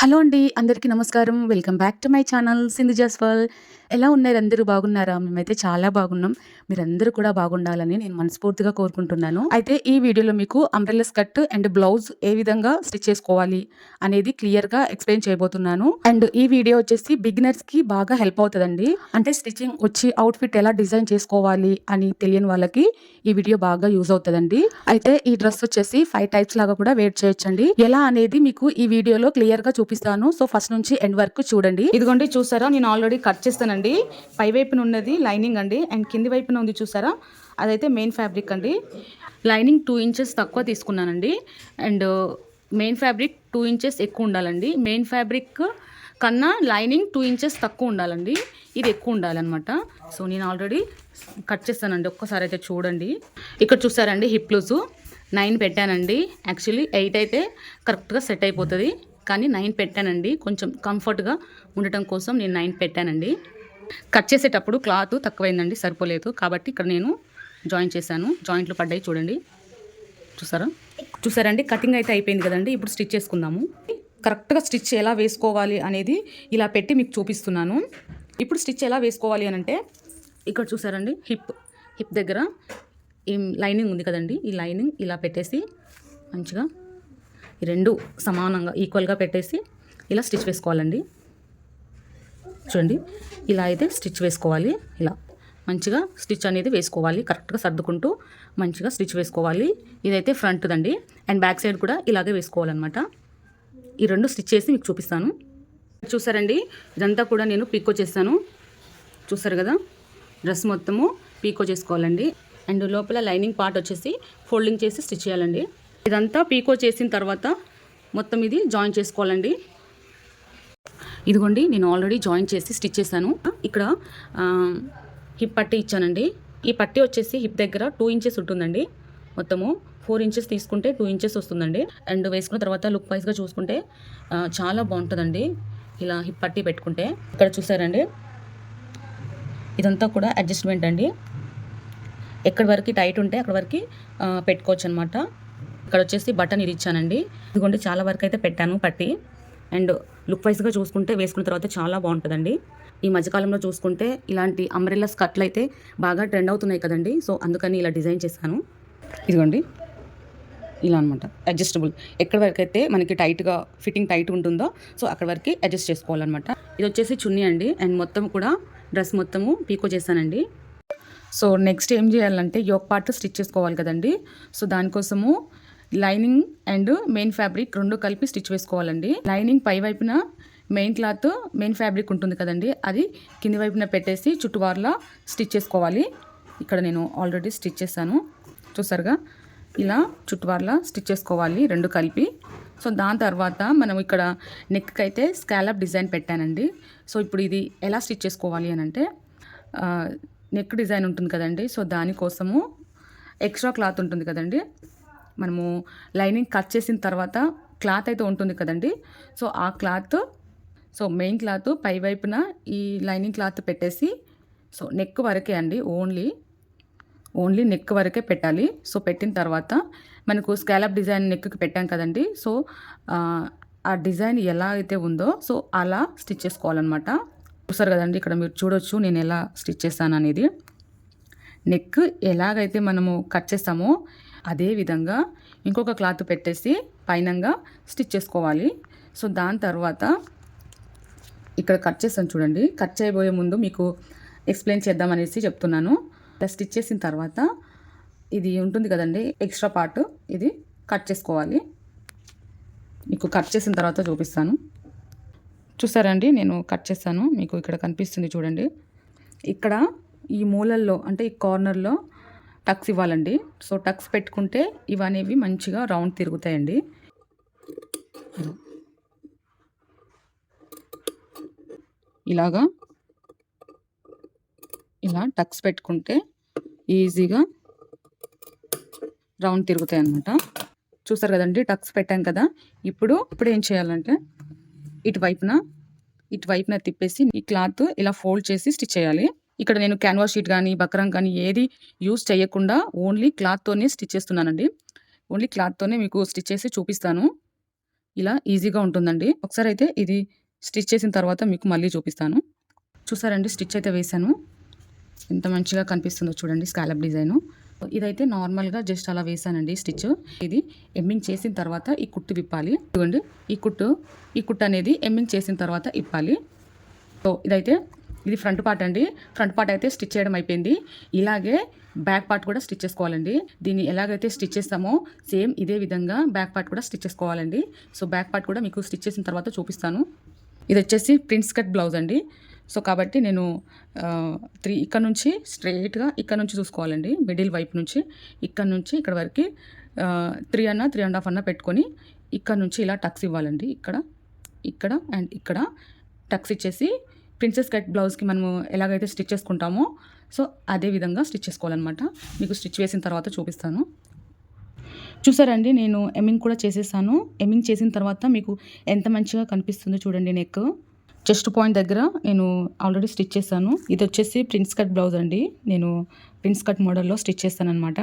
Hello అండి అందరికీ నమస్కారం. Welcome back to my channel Sindhu Jaswal ఎలా ఉన్నారు అందరూ? బాగున్నారా? మేమైతే చాలా బాగున్నాం. మీరందరూ కూడా బాగుండాలని నేను మనస్ఫూర్తిగా కోరుకుంటున్నాను. అయితే ఈ వీడియోలో మీకు అంబ్రెల్లా స్కర్ట్ అండ్ బ్లౌజ్ ఏ విధంగా స్టిచ్ చేసుకోవాలి అనేది క్లియర్గా ఎక్స్ప్లెయిన్ చేయబోతున్నాను. అండ్ ఈ వీడియో వచ్చేసి బిగినర్స్కి బాగా హెల్ప్ అవుతుందండి. అంటే స్టిచ్చింగ్ వచ్చి అవుట్ఫిట్ ఎలా డిజైన్ చేసుకోవాలి అని తెలియని వాళ్ళకి ఈ వీడియో బాగా యూజ్ అవుతుందండి. అయితే ఈ డ్రెస్ వచ్చేసి ఫైవ్ టైప్స్ లాగా కూడా వేర్ చేయొచ్చండి. ఎలా అనేది మీకు ఈ వీడియోలో క్లియర్గా చూపు చూపిస్తాను. సో ఫస్ట్ నుంచి ఎండ్ వరకు చూడండి. ఇదిగోండి చూసారా? నేను ఆల్రెడీ కట్ చేస్తానండి. పై వైపున ఉన్నది లైనింగ్ అండి. అండ్ కింది వైపున ఉంది చూసారా? అదైతే మెయిన్ ఫ్యాబ్రిక్ అండి. లైనింగ్ టూ ఇంచెస్ తక్కువ తీసుకున్నానండి. And main fabric two inches ఎక్కువ ఉండాలండి. మెయిన్ ఫ్యాబ్రిక్ కన్నా లైనింగ్ టూ ఇంచెస్ తక్కువ ఉండాలండి. ఇది ఎక్కువ ఉండాలన్నమాట. సో నేను ఆల్రెడీ కట్ చేస్తానండి. ఒక్కసారి అయితే చూడండి. ఇక్కడ చూసారండి హిప్ లూజు. నైన్ పెట్టానండి. యాక్చువల్లీ ఎయిట్ అయితే కరెక్ట్గా సెట్ అయిపోతుంది. కానీ నైన్ పెట్టానండి. కొంచెం కంఫర్ట్గా ఉండటం కోసం నేను నైన్ పెట్టానండి. కట్ చేసేటప్పుడు క్లాత్ తక్కువైందండి సరిపోలేదు. కాబట్టి ఇక్కడ నేను జాయిన్ చేశాను. జాయింట్లు పడ్డాయి చూడండి. చూసారా? చూసారండి? కటింగ్ అయితే అయిపోయింది కదండి. ఇప్పుడు స్టిచ్ చేసుకుందాము. కరెక్ట్గా స్టిచ్ ఎలా వేసుకోవాలి అనేది ఇలా పెట్టి మీకు చూపిస్తున్నాను. ఇప్పుడు స్టిచ్ ఎలా వేసుకోవాలి అని అంటే ఇక్కడ చూసారండి? హిప్ హిప్ దగ్గర ఈ లైనింగ్ ఉంది కదండి. ఈ లైనింగ్ ఇలా పెట్టేసి మంచిగా ఈ రెండు సమానంగా ఈక్వల్గా పెట్టేసి ఇలా స్టిచ్ వేసుకోవాలండి. చూడండి ఇలా అయితే స్టిచ్ వేసుకోవాలి. ఇలా మంచిగా స్టిచ్ అనేది వేసుకోవాలి. కరెక్ట్గా సర్దుకుంటూ మంచిగా స్టిచ్ వేసుకోవాలి. ఇదైతే ఫ్రంట్దండి. అండ్ బ్యాక్ సైడ్ కూడా ఇలాగే వేసుకోవాలన్నమాట. ఈ రెండు స్టిచ్ చేసి మీకు చూపిస్తాను. చూసారండి ఇదంతా కూడా నేను పీకో చేస్తాను. చూసారు కదా డ్రెస్ మొత్తము పీకో చేసుకోవాలండి. అండ్ లోపల లైనింగ్ పార్ట్ వచ్చేసి ఫోల్డింగ్ చేసి స్టిచ్ చేయాలండి. ఇదంతా పీకో చేసిన తర్వాత మొత్తం ఇది జాయిన్ చేసుకోవాలండి. ఇదిగోండి నేను ఆల్రెడీ జాయిన్ చేసి స్టిచ్ చేశాను. ఇక్కడ హిప్ పట్టి ఇచ్చానండి. ఈ పట్టి వచ్చేసి హిప్ దగ్గర టూ ఇంచెస్ ఉంటుందండి. మొత్తము ఫోర్ ఇంచెస్ తీసుకుంటే టూ ఇంచెస్ వస్తుందండి. అండ్ వేసుకున్న తర్వాత లుక్ వైజ్గా చూసుకుంటే చాలా బాగుంటుందండి. ఇలా హిప్ పట్టి పెట్టుకుంటే. ఇక్కడ చూసారండి? ఇదంతా కూడా అడ్జస్ట్మెంట్ అండి. ఎక్కడి వరకు టైట్ ఉంటే అక్కడ వరకు పెట్టుకోవచ్చు అనమాట ఇక్కడ వచ్చేసి బటన్ ఇది ఇచ్చానండి ఇదిగోండి చాలా వరకు అయితే పెట్టాను పట్టి. అండ్ లుక్ వైజ్గా చూసుకుంటే వేసుకున్న తర్వాత చాలా బాగుంటుందండి. ఈ మధ్యకాలంలో చూసుకుంటే ఇలాంటి అంబ్రెల్లా స్కర్ట్లు అయితే బాగా ట్రెండ్ అవుతున్నాయి కదండి. సో అందుకని ఇలా డిజైన్ చేశాను. ఇదిగోండి ఇలా అనమాట అడ్జస్టబుల్. ఎక్కడి వరకు అయితే మనకి టైట్గా ఫిట్టింగ్ టైట్ ఉంటుందో సో అక్కడ వరకు అడ్జస్ట్ చేసుకోవాలన్నమాట. ఇది వచ్చేసి చున్నీ అండి. అండ్ మొత్తం కూడా డ్రెస్ మొత్తము పీకో చేశానండి. సో నెక్స్ట్ ఏం చేయాలంటే యోక్ పార్ట్ స్టిచ్ చేసుకోవాలి కదండి. సో దానికోసము లైనింగ్ అండ్ మెయిన్ ఫ్యాబ్రిక్ రెండు కలిపి స్టిచ్ వేసుకోవాలండి. లైనింగ్ పై వైపున మెయిన్ క్లాత్ మెయిన్ ఫ్యాబ్రిక్ ఉంటుంది కదండి. అది కింది వైపున పెట్టేసి చుట్టువారులా స్టిచ్ చేసుకోవాలి. ఇక్కడ నేను ఆల్రెడీ స్టిచ్ చేశాను. చూసారుగా? ఇలా చుట్టువారులా స్టిచ్ చేసుకోవాలి రెండు కలిపి. సో దాని తర్వాత మనం ఇక్కడ నెక్కి అయితే స్కాలప్ డిజైన్ పెట్టానండి. సో ఇప్పుడు ఇది ఎలా స్టిచ్ చేసుకోవాలి అని అంటే నెక్ డిజైన్ ఉంటుంది కదండి. సో దానికోసము ఎక్స్ట్రా క్లాత్ ఉంటుంది కదండి. మనము లైనింగ్ కట్ చేసిన తర్వాత క్లాత్ అయితే ఉంటుంది కదండి. సో ఆ క్లాత్ సో మెయిన్ క్లాత్ పై వైపున ఈ లైనింగ్ క్లాత్ పెట్టేసి సో నెక్ వరకే అండి ఓన్లీ. ఓన్లీ నెక్ వరకే పెట్టాలి. సో పెట్టిన తర్వాత మనకు స్కాలప్ డిజైన్ నెక్కి పెట్టాం కదండి. సో ఆ, ఆ డిజైన్ ఎలా అయితే ఉందో సో అలా స్టిచ్ చేసుకోవాలన్నమాట. చూసారు కదండి ఇక్కడ మీరు చూడొచ్చు నేను ఎలా స్టిచ్ చేస్తాను అనేది నెక్ ఎలాగైతే మనము కట్ చేస్తామో అదే విధంగా ఇంకొక క్లాత్ పెట్టేసి పైనంగా స్టిచ్ చేసుకోవాలి. సో దాని తర్వాత ఇక్కడ కట్ చేస్తాను చూడండి. కట్ చేయబోయే ముందు మీకు ఎక్స్ప్లెయిన్ చేద్దామనేసి చెప్తున్నాను. ఇలా స్టిచ్ చేసిన తర్వాత ఇది ఉంటుంది కదండి ఎక్స్ట్రా పార్ట్ ఇది కట్ చేసుకోవాలి. మీకు కట్ చేసిన తర్వాత చూపిస్తాను. చూసారండి? నేను కట్ చేస్తాను మీకు ఇక్కడ కనిపిస్తుంది చూడండి. ఇక్కడ ఈ మూలల్లో అంటే ఈ కార్నర్లో టక్స్ ఇవ్వాలండి. సో టక్స్ పెట్టుకుంటే ఇవనేవి మంచిగా రౌండ్ తిరుగుతాయండి. ఇలాగా. ఇలా టక్స్ పెట్టుకుంటే ఈజీగా రౌండ్ తిరుగుతాయి అన్నమాట చూసారు కదండి టక్స్ పెట్టాం కదా. ఇప్పుడు ఇప్పుడు ఏం చేయాలంటే ఇటువైపున ఇటువైపున తిప్పేసి ఈ క్లాత్ ఇలా ఫోల్డ్ చేసి స్టిచ్ చేయాలి. ఇక్కడ నేను క్యాన్వాస్ షీట్ కానీ బక్రం కానీ ఏది యూస్ చేయకుండా ఓన్లీ క్లాత్తోనే స్టిచ్ చేస్తున్నానండి. ఓన్లీ క్లాత్తోనే మీకు స్టిచ్ చేసి చూపిస్తాను. ఇలా ఈజీగా ఉంటుందండి. ఒకసారి అయితే ఇది స్టిచ్ చేసిన తర్వాత మీకు మళ్ళీ చూపిస్తాను. చూసారండి స్టిచ్ అయితే వేశాను. ఎంత మంచిగా కనిపిస్తుందో చూడండి స్కాలప్ డిజైన్ ఇదైతే నార్మల్గా జస్ట్ అలా వేసానండి స్టిచ్ ఇది ఎమ్మింగ్ చేసిన తర్వాత ఈ కుట్టు విప్పాలి. చూడండి ఈ కుట్టు ఈ కుట్టు అనేది ఎమ్మింగ్ చేసిన తర్వాత ఇప్పాలి. సో ఇదైతే ఇది ఫ్రంట్ పార్ట్ అండి. ఫ్రంట్ పార్ట్ అయితే స్టిచ్ చేయడం అయిపోయింది. ఇలాగే బ్యాక్ పార్ట్ కూడా స్టిచ్ చేసుకోవాలండి. దీన్ని ఎలాగైతే స్టిచ్ చేస్తామో సేమ్ ఇదే విధంగా బ్యాక్ పార్ట్ కూడా స్టిచ్ చేసుకోవాలండి. సో బ్యాక్ పార్ట్ కూడా మీకు స్టిచ్ చేసిన తర్వాత చూపిస్తాను. ఇది వచ్చేసి ప్రింట్ స్కర్ట్ బ్లౌజ్ అండి. సో కాబట్టి నేను త్రీ ఇక్కడ నుంచి స్ట్రైట్గా ఇక్కడ నుంచి చూసుకోవాలండి. మిడిల్ వైపు నుంచి. ఇక్కడ నుంచి ఇక్కడ వరకు త్రీ అన్న త్రీ అండ్ హాఫ్ అన్న పెట్టుకొని ఇక్కడ నుంచి ఇలా టక్స్ ఇవ్వాలండి. ఇక్కడ ఇక్కడ అండ్ ఇక్కడ టక్స్ ఇచ్చేసి ప్రిన్సెస్ కట్ బ్లౌజ్కి మనము ఎలాగైతే స్టిచ్ చేసుకుంటామో సో అదే విధంగా స్టిచ్ చేసుకోవాలన్నమాట. మీకు స్టిచ్ వేసిన తర్వాత చూపిస్తాను. చూసారండి నేను ఎమ్మింగ్ కూడా చేసేసాను. ఎమ్మింగ్ చేసిన తర్వాత మీకు ఎంత మంచిగా కనిపిస్తుందో చూడండి నెక్. చెస్ట్ పాయింట్ దగ్గర నేను ఆల్రెడీ స్టిచ్ చేశాను. ఇది వచ్చేసి ప్రిన్స్ కట్ బ్లౌజ్ అండి. నేను ప్రిన్స్ కట్ మోడల్లో స్టిచ్ చేస్తాను అనమాట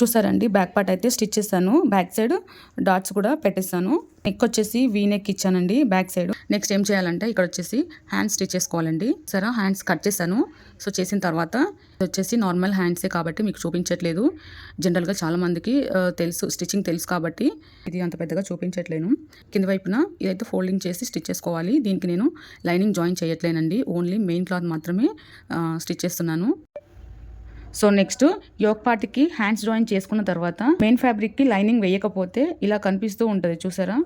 చూసారండి బ్యాక్ పార్ట్ అయితే స్టిచ్ చేశాను. బ్యాక్ సైడ్ డాట్స్ కూడా పెట్టేస్తాను నెక్ వచ్చేసి వీ నెక్ ఇచ్చానండి బ్యాక్ సైడ్. నెక్స్ట్ ఏం చేయాలంటే ఇక్కడ వచ్చేసి హ్యాండ్స్ స్టిచ్ చేసుకోవాలండి. సరే హ్యాండ్స్ కట్ చేశాను. సో చేసిన తర్వాత ఇది వచ్చేసి నార్మల్ హ్యాండ్సే కాబట్టి మీకు చూపించట్లేదు. జనరల్గా చాలామందికి తెలుసు స్టిచ్చింగ్ తెలుసు కాబట్టి ఇది అంత పెద్దగా చూపించట్లేను. కింద వైపున ఇదైతే ఫోల్డింగ్ చేసి స్టిచ్ చేసుకోవాలి. దీనికి నేను లైనింగ్ జాయిన్ చేయట్లేనండి. ఓన్లీ మెయిన్ క్లాత్ మాత్రమే స్టిచ్ చేస్తున్నాను. సో నెక్స్ట్ యోక్ పార్ట్కి హ్యాండ్స్ డ్రాయింగ్ చేసుకున్న తర్వాత మెయిన్ ఫ్యాబ్రిక్కి లైనింగ్ వేయకపోతే ఇలా కనిపిస్తూ ఉంటుంది చూసారా?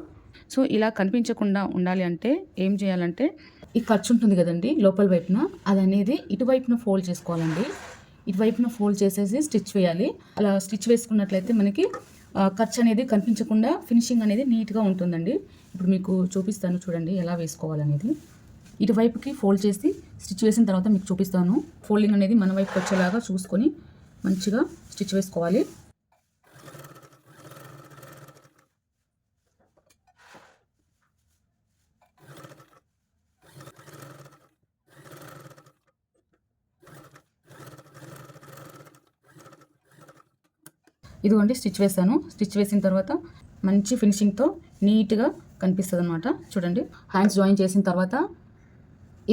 సో ఇలా కనిపించకుండా ఉండాలి అంటే ఏం చేయాలంటే ఈ ఖర్చు ఉంటుంది కదండి లోపల వైపున అది అనేది ఇటువైపున ఫోల్డ్ చేసుకోవాలండి. ఇటువైపున ఫోల్డ్ చేసేసి స్టిచ్ వేయాలి. అలా స్టిచ్ వేసుకున్నట్లయితే మనకి ఖర్చు అనేది కనిపించకుండా ఫినిషింగ్ అనేది నీట్గా ఉంటుందండి. ఇప్పుడు మీకు చూపిస్తాను చూడండి ఎలా వేసుకోవాలనేది. ఇటువైపుకి ఫోల్డ్ చేసి స్టిచ్ వేసిన తర్వాత మీకు చూపిస్తాను. ఫోల్డింగ్ అనేది మన వైపుకి వచ్చేలాగా చూసుకొని మంచిగా స్టిచ్ వేసుకోవాలి. ఇదిగోండి స్టిచ్ వేసాను స్టిచ్ వేసిన తర్వాత మంచి ఫినిషింగ్తో నీట్గా కనిపిస్తుంది అనమాట చూడండి హ్యాండ్స్ జాయిన్ చేసిన తర్వాత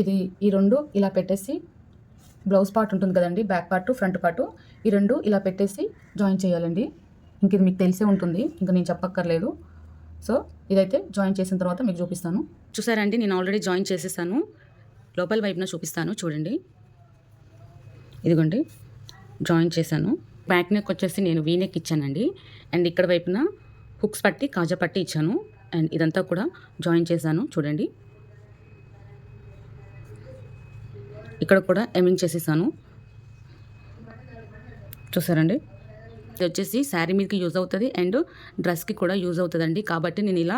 ఇది ఈ రెండు ఇలా పెట్టేసి బ్లౌజ్ పార్ట్ ఉంటుంది కదండి బ్యాక్ పార్ట్ ఫ్రంట్ పార్ట్. ఈ రెండు ఇలా పెట్టేసి జాయిన్ చేయాలండి. ఇంక ఇది మీకు తెలిసే ఉంటుంది ఇంకా నేను చెప్పక్కర్లేదు. సో ఇదైతే జాయిన్ చేసిన తర్వాత మీకు చూపిస్తాను. చూసారండి నేను ఆల్రెడీ జాయిన్ చేసేసాను. లోపల వైపున చూపిస్తాను చూడండి. ఇదిగోండి జాయిన్ చేశాను. బ్యాక్ నెక్ వచ్చేసి నేను వీ నెక్ ఇచ్చానండి. అండ్ ఇక్కడ వైపున హుక్స్ పట్టి కాజా పట్టి ఇచ్చాను. అండ్ ఇదంతా కూడా జాయిన్ చేశాను చూడండి. ఇక్కడ కూడా ఎమింగ్ చేసేసాను. చూసారండి? ఇది వచ్చేసి శారీ మీదకి యూజ్ అవుతుంది అండ్ డ్రెస్కి కూడా యూజ్ అవుతుందండి. కాబట్టి నేను ఇలా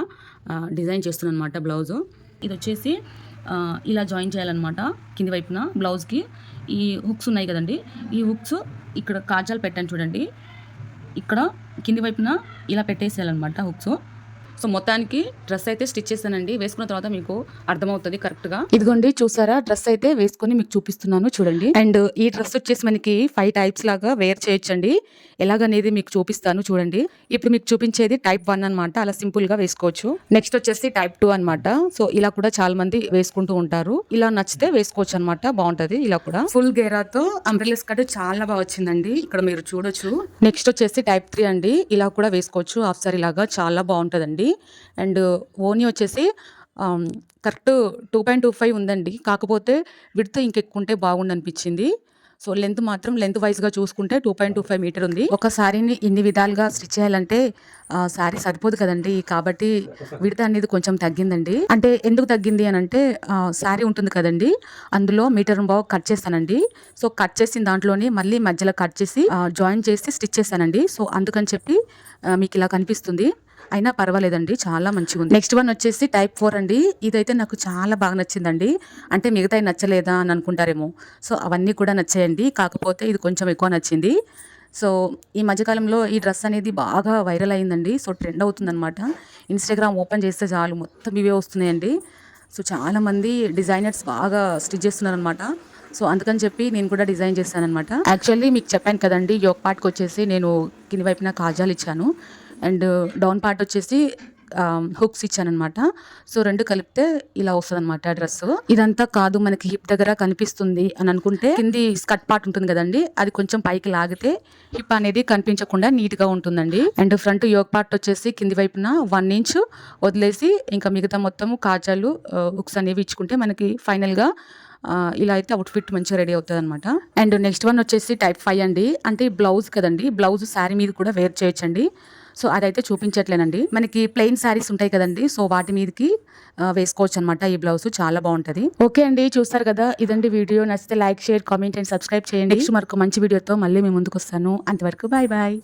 డిజైన్ చేస్తున్నాను అనమాట బ్లౌజు. ఇది వచ్చేసి ఇలా జాయిన్ చేయాలన్నమాట కింది వైపున బ్లౌజ్కి. ఈ హుక్స్ ఉన్నాయి కదండి? ఈ హుక్స్ ఇక్కడ కాజాలు పెట్టాను చూడండి. ఇక్కడ కింది వైపున ఇలా పెట్టేసేయాలన్నమాట హుక్స్. సో మొత్తానికి డ్రెస్ అయితే స్టిచ్ చేశానండి. వేసుకున్న తర్వాత మీకు అర్థమవుతుంది కరెక్ట్గా ఇదిగోండి చూసారా? డ్రెస్ అయితే వేసుకొని మీకు చూపిస్తున్నాను చూడండి. అండ్ ఈ డ్రెస్ వచ్చేసి మనకి ఫైవ్ టైప్స్ లాగా వేర్ చేయొచ్చండి. ఎలాగనేది మీకు చూపిస్తాను చూడండి. ఇప్పుడు మీకు చూపించేది టైప్ వన్ అన్నమాట. అలా సింపుల్గా వేసుకోవచ్చు. నెక్స్ట్ వచ్చేసి టైప్ టూ అన్నమాట. సో ఇలా కూడా చాలా మంది వేసుకుంటూ ఉంటారు. ఇలా నచ్చితే వేసుకోవచ్చు అనమాట బాగుంటది ఇలా కూడా. ఫుల్ గేరాతో అంబ్రెల్లా స్కర్ట్ చాలా బాగా వచ్చిందండి. ఇక్కడ మీరు చూడొచ్చు. నెక్స్ట్ వచ్చేసి టైప్ త్రీ అండి. ఇలా కూడా వేసుకోవచ్చు. హాఫ్ సారీ లాగా చాలా బాగుంటుందండి. అండ్ ఓనీ వచ్చేసి correct two point two five ఉందండి. కాకపోతే విడ్త్ ఇంకెక్కువ ఉంటే బాగుండు అనిపించింది సో లెంత్ మాత్రం లెంత్ వైజ్గా చూసుకుంటే two point two five meter ఉంది. ఒక శారీని ఇన్ని విధాలుగా స్టిచ్ చేయాలంటే శారీ సరిపోదు కదండి. కాబట్టి విడత అనేది కొంచెం తగ్గిందండి. అంటే ఎందుకు తగ్గింది అని అంటే శారీ ఉంటుంది కదండి. అందులో మీటర్ బాగా కట్ చేస్తానండి. సో కట్ చేసిన దాంట్లోనే మళ్ళీ మధ్యలో కట్ చేసి జాయిన్ చేసి స్టిచ్ చేస్తానండి. సో అందుకని చెప్పి మీకు ఇలా కనిపిస్తుంది. అయినా పర్వాలేదండి చాలా మంచిగా ఉంది నెక్స్ట్ వన్ వచ్చేసి టైప్ ఫోర్ అండి. ఇదైతే నాకు చాలా బాగా నచ్చిందండి. అంటే మిగతా నచ్చలేదా అని అనుకుంటారేమో. సో అవన్నీ కూడా నచ్చాయండి. కాకపోతే ఇది కొంచెం ఎక్కువ నచ్చింది. సో ఈ మధ్యకాలంలో ఈ డ్రెస్ అనేది బాగా వైరల్ అయిందండి. సో ట్రెండ్ అవుతుందన్నమాట. ఇన్స్టాగ్రామ్ ఓపెన్ చేస్తే చాలు మొత్తం ఇవే వస్తున్నాయండి. సో చాలామంది డిజైనర్స్ బాగా స్టిచ్ చేస్తున్నారనమాట సో అందుకని చెప్పి నేను కూడా డిజైన్ చేశాను అనమాట యాక్చువల్లీ మీకు చెప్పాను కదండి యోగ్ పార్ట్కి వచ్చేసి నేను కింది వైపున కాజాలు ఇచ్చాను. అండ్ డౌన్ పార్ట్ వచ్చేసి హుక్స్ ఇచ్చానమాట సో రెండు కలిపితే ఇలా వస్తుంది అనమాట డ్రెస్. ఇదంతా కాదు మనకి హిప్ దగ్గర కనిపిస్తుంది అని అనుకుంటే కింది స్కట్ పార్ట్ ఉంటుంది కదండి అది కొంచెం పైకి లాగితే హిప్ అనేది కనిపించకుండా నీట్గా ఉంటుందండి. అండ్ ఫ్రంట్ యోగ్ పార్ట్ వచ్చేసి కింది వైపున వన్ ఇంచ్ వదిలేసి ఇంకా మిగతా మొత్తం కాజాలు హుక్స్ అనేవి ఇచ్చుకుంటే మనకి ఫైనల్గా ఇలా అయితే అవుట్ఫిట్ మంచిగా రెడీ అవుతుంది అనమాట అండ్ నెక్స్ట్ వన్ వచ్చేసి టైప్ ఫైవ్ అండి. అంటే బ్లౌజ్ కదండి బ్లౌజ్ శారీ మీద కూడా వేర్ చేయొచ్చండి. సో అదైతే చూపించట్లేనండి. మనకి ప్లెయిన్ శారీస్ ఉంటాయి కదండి. సో వాటి మీదకి వేసుకోవచ్చు అనమాట ఈ బ్లౌజ్ చాలా బాగుంటది. ఓకే అండి. చూస్తారు కదా ఇదండి వీడియో. నచ్చితే like share comment and subscribe చేయండి. నెక్స్ట్ మరొక మంచి వీడియోతో మళ్ళీ మేము ముందుకు వస్తాను అంతవరకు బాయ్ బాయ్.